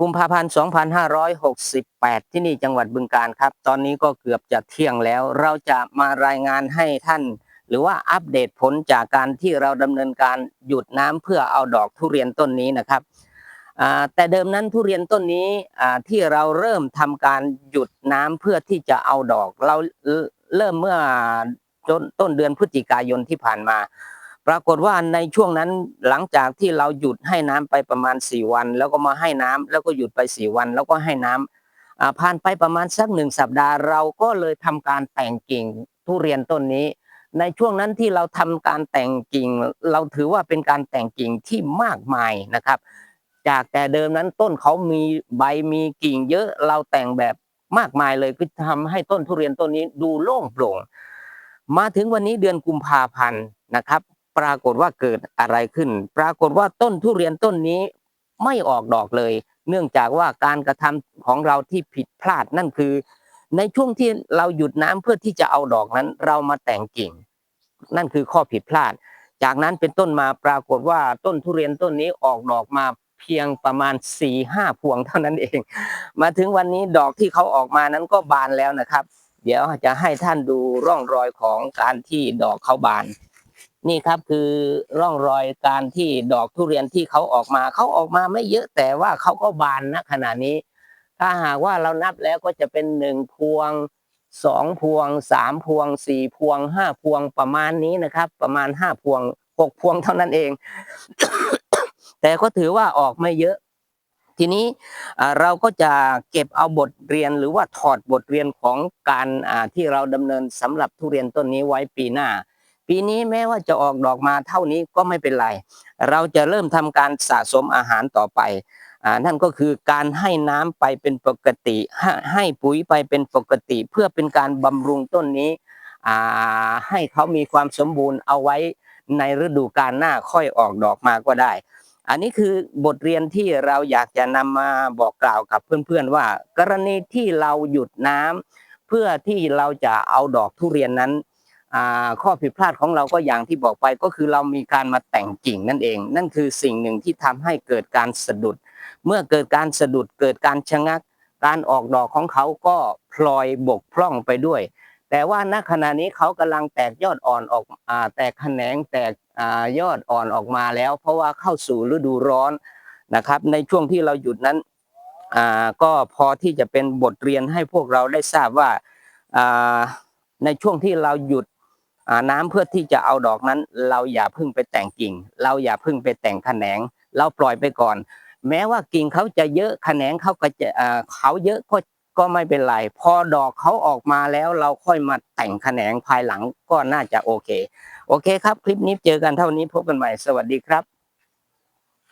กุมภาพันธ์2568 ที่นี่จังหวัดบึงกาฬครับ ตอนนี้ก็เกือบจะเที่ยงแล้ว เราจะมารายงานให้ท่าน หรือว่าอัปเดตผลจากการที่เราดำเนินการหยุดน้ำเพื่อเอาดอกทุเรียนต้นนี้นะครับแต่เดิมนั้นทุเรียนต้นนี้ที่เราเริ่มทำการหยุดน้ำเพื่อที่จะเอาดอก เราเริ่มเมื่อต้นเดือนพฤศจิกายนที่ผ่านมา ปรากฏว่าในช่วงนั้นหลังจากที่เราหยุดให้น้ำไปประมาณ 4 วัน แล้วก็มาให้น้ำแล้วก็หยุดไป 4 วัน แล้วก็ให้น้ำอ่าผ่านไปประมาณสักหนึ่งสัปดาห์ เราก็เลยทำการแต่งกิ่งทุเรียนต้นนี้ ในช่วงนั้นที่เราทำการแต่งกิ่ง เราถือว่าเป็นการแต่งกิ่งที่มากมายนะครับ จากแต่เดิมนั้นต้นเขามีใบมีกิ่ง เยอะเราแต่งแบบมากมายเลยคือทำให้ต้นทุเรียนต้นนี้ดูโล่งโปร่งมาถึงวันนี้เดือนกุมภาพันธ์นะครับ ปรากฏว่าเกิดอะไรขึ้น ปรากฏว่าต้นทุเรียนต้นนี้ไม่ออกดอกเลย เนื่องจากว่าการกระทำของเราที่ผิดพลาดนั่นคือ ในช่วงที่เราหยุดน้ำเพื่อที่จะเอาดอกนั้น เรามาแต่งกิ่ง นั่นคือข้อผิดพลาด จากนั้นเป็นต้นมาปรากฏว่าต้นทุเรียนต้นนี้ออกดอกมาเพียงประมาณ4ี่ห้าพวงเท่านั้นเอง มาถึงวันนี้ดอกที่เขาออกมานั้นก็บานแล้วนะครับ เดี๋ยวจะให้ท่านดูร่องรอยของการที่ดอกเขาบาน นี่ครับคือร่องรอยการที่ดอกทุเรียนที่เขาออกมาเขาออกมาไม่เยอะแต่ว่าเขาก็บานนะขณะนี้ ถ้าหากว่าเรานับแล้วก็จะเป็นหนึ่งพวงสองพวงสามพวงสี่พวงห้าพวงประมาณนี้นะครับ ประมาณห้าพวงหกพวงเท่านั้นเอง แต่ก็ถือว่าออกไม่เยอะ ทีนี้เราก็จะเก็บเอาบทเรียนหรือว่าถอดบทเรียนของการที่เราดำเนินสำหรับทุเรียนต้นนี้ไว้ปีหน้า ปีนี้แม้ว่าจะออกดอกมาเท่านี้ก็ไม่เป็นไร เราจะเริ่มทำการสะสมอาหารต่อไปอนั่นก็คือการให้น้ำไปเป็นปกติ ให้ปุ๋ยไปเป็นปกติ เพื่อเป็นการบำรุงต้นนี้ให้เขามีความสมบูรณ์เอาไว้ในฤดูกาลหน้าค่อยออกดอกมาก็ได้ อันนี้คือบทเรียนที่เราอยากจะนำมาบอกกล่าวกับเพื่อนๆว่า กรณีที่เราหยุดน้ำเพื่อที่เราจะเอาดอกทุเรียนนั้น ข้อผิดพลาดของเราก็อย่างที่บอกไปก็คือเรามีการมาแต่งกิ่งนั่นเอง นั่นคือสิ่งหนึ่งที่ทำให้เกิดการสะดุด เมื่อเกิดการสะดุดเกิดการชะงัก การออกดอกของเขาก็พลอยบกพร่องไปด้วย แต่ว่าณขณะนี้เขากำลังแตกยอดอ่อนออกอแตกแขนงแตกอยอดอ่อนออกมาแล้ว เพราะว่าเข้าสู่ฤดูร้อนนะครับ ในช่วงที่เราหยุดนั้นก็พอที่จะเป็นบทเรียนให้พวกเราได้ทราบว่าในช่วงที่เราหยุด น้ำเพื่อที่จะเอาดอกนั้น เราอย่าพึ่งไปแต่งกิ่ง เราอย่าพึ่งไปแต่งแขนง เราปล่อยไปก่อน แม้ว่ากิ่งเขาจะเยอะแขนงเขาก็จะเขาเยอะก็ก็ไม่เป็นไร พอดอกเขาออกมาแล้วเราค่อยมาแต่งแขนงภายหลังก็น่าจะโอเค โอเคครับ คลิปนี้เจอกันเท่านี้พบกันใหม่ สวัสดีครับ